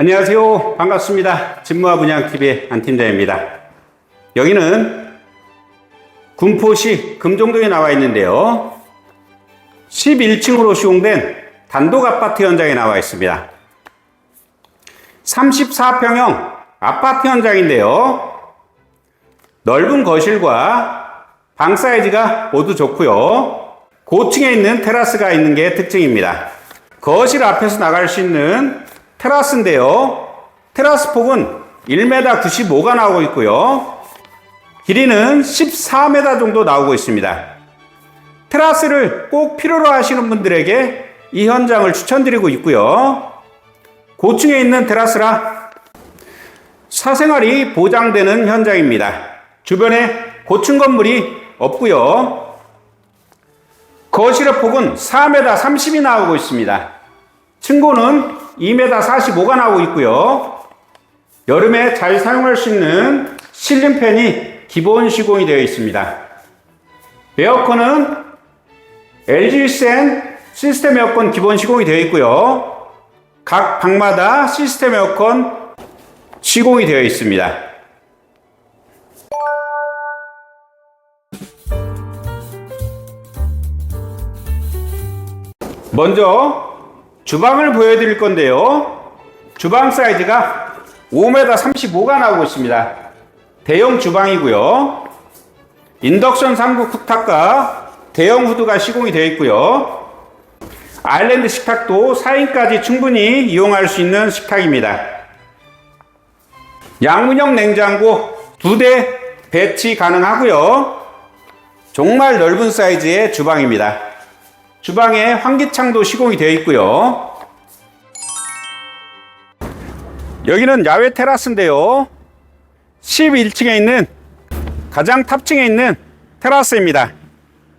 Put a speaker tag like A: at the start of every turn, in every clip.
A: 안녕하세요. 반갑습니다. 진무와 분양TV의 안팀장입니다. 여기는 군포시 금종동에 나와 있는데요. 11층으로 시공된 단독 아파트 현장에 나와 있습니다. 34평형 아파트 현장인데요. 넓은 거실과 방 사이즈가 모두 좋고요. 고층에 있는 테라스가 있는 게 특징입니다. 거실 앞에서 나갈 수 있는 테라스인데요. 테라스 폭은 1m 95가 나오고 있고요. 길이는 14m 정도 나오고 있습니다. 테라스를 꼭 필요로 하시는 분들에게 이 현장을 추천드리고 있고요. 고층에 있는 테라스라 사생활이 보장되는 현장입니다. 주변에 고층 건물이 없고요. 거실의 폭은 4m 30이 나오고 있습니다. 층고는 2m 45가 나오고 있고요. 여름에 잘 사용할 수 있는 실링팬이 기본 시공이 되어 있습니다. 에어컨은 LG센 시스템 에어컨 기본 시공이 되어 있고요. 각 방마다 시스템 에어컨 시공이 되어 있습니다. 먼저 주방을 보여드릴 건데요. 주방 사이즈가 5m 35가 나오고 있습니다. 대형 주방이고요. 인덕션 3구 쿡탑과 대형 후드가 시공이 되어 있고요. 아일랜드 식탁도 4인까지 충분히 이용할 수 있는 식탁입니다. 양문형 냉장고 두대 배치 가능하고요. 정말 넓은 사이즈의 주방입니다. 주방에 환기창도 시공이 되어 있고요. 여기는 야외 테라스인데요. 11층에 있는 가장 탑층에 있는 테라스입니다.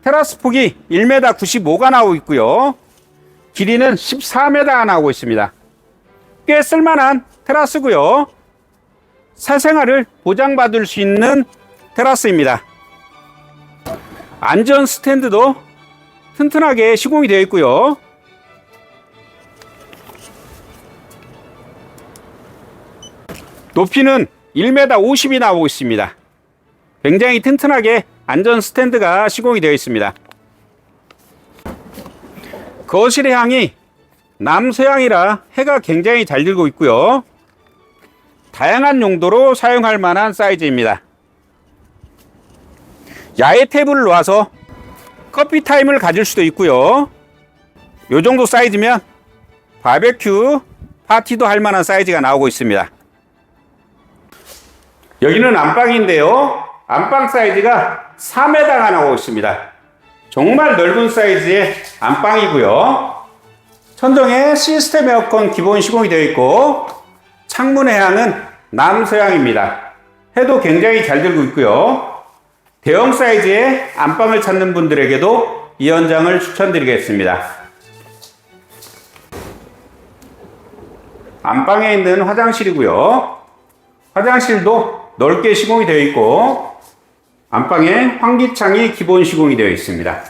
A: 테라스 폭이 1m 95가 나오고 있고요. 길이는 14m가 나오고 있습니다. 꽤 쓸만한 테라스고요. 사생활을 보장받을 수 있는 테라스입니다. 안전 스탠드도 튼튼하게 시공이 되어 있고요. 높이는 1m 50이 나오고 있습니다. 굉장히 튼튼하게 안전 스탠드가 시공이 되어 있습니다. 거실의 향이 남서향이라 해가 굉장히 잘 들고 있고요. 다양한 용도로 사용할 만한 사이즈입니다. 야외 테이블을 놓아서 커피 타임을 가질 수도 있고요. 요 정도 사이즈면 바베큐 파티도 할 만한 사이즈가 나오고 있습니다. 여기는 안방인데요. 안방 사이즈가 4m가 나오고 있습니다. 정말 넓은 사이즈의 안방이고요. 천정에 시스템 에어컨 기본 시공이 되어 있고 창문의 향은 남서향입니다. 해도 굉장히 잘 들고 있고요. 대형 사이즈의 안방을 찾는 분들에게도 이 현장을 추천드리겠습니다. 안방에 있는 화장실이고요. 화장실도 넓게 시공이 되어 있고 안방에 환기창이 기본 시공이 되어 있습니다.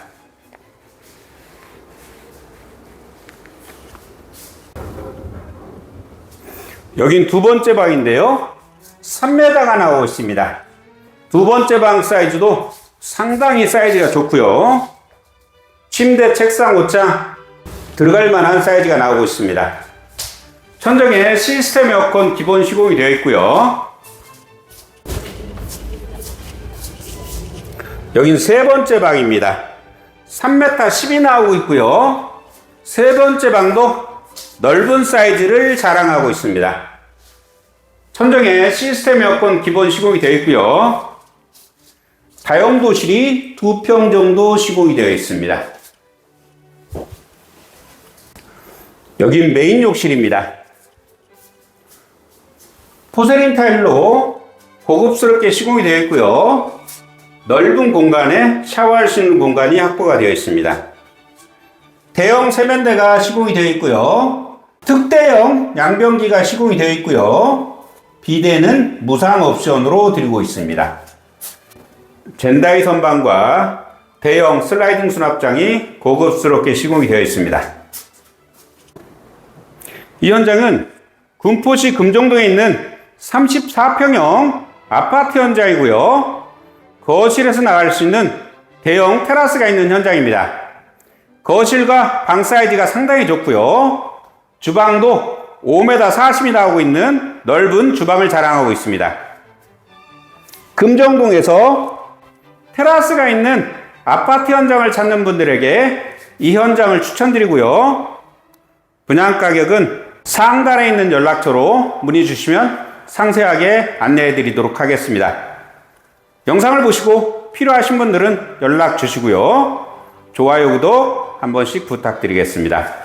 A: 여긴 두 번째 방인데요. 3m가 나오고 있습니다. 두 번째 방 사이즈도 상당히 사이즈가 좋고요. 침대, 책상, 옷장 들어갈 만한 사이즈가 나오고 있습니다. 천정에 시스템 에어컨 기본 시공이 되어 있고요. 여긴 세 번째 방입니다. 3m 10이 나오고 있고요. 세 번째 방도 넓은 사이즈를 자랑하고 있습니다. 천정에 시스템 에어컨 기본 시공이 되어 있고요. 다용도실이 두 평 정도 시공이 되어 있습니다. 여긴 메인 욕실입니다. 포세린 타일로 고급스럽게 시공이 되어 있고요. 넓은 공간에 샤워할 수 있는 공간이 확보가 되어 있습니다. 대형 세면대가 시공이 되어 있고요. 특대형 양변기가 시공이 되어 있고요. 비대는 무상 옵션으로 드리고 있습니다. 젠다이 선반과 대형 슬라이딩 수납장이 고급스럽게 시공이 되어 있습니다. 이 현장은 군포시 금정동에 있는 34평형 아파트 현장이고요. 거실에서 나갈 수 있는 대형 테라스가 있는 현장입니다. 거실과 방 사이즈가 상당히 좋고요. 주방도 5m 40이 나오고 있는 넓은 주방을 자랑하고 있습니다. 금정동에서 테라스가 있는 아파트 현장을 찾는 분들에게 이 현장을 추천드리고요. 분양 가격은 상단에 있는 연락처로 문의 주시면 상세하게 안내해 드리도록 하겠습니다. 영상을 보시고 필요하신 분들은 연락 주시고요. 좋아요, 구독 한 번씩 부탁드리겠습니다.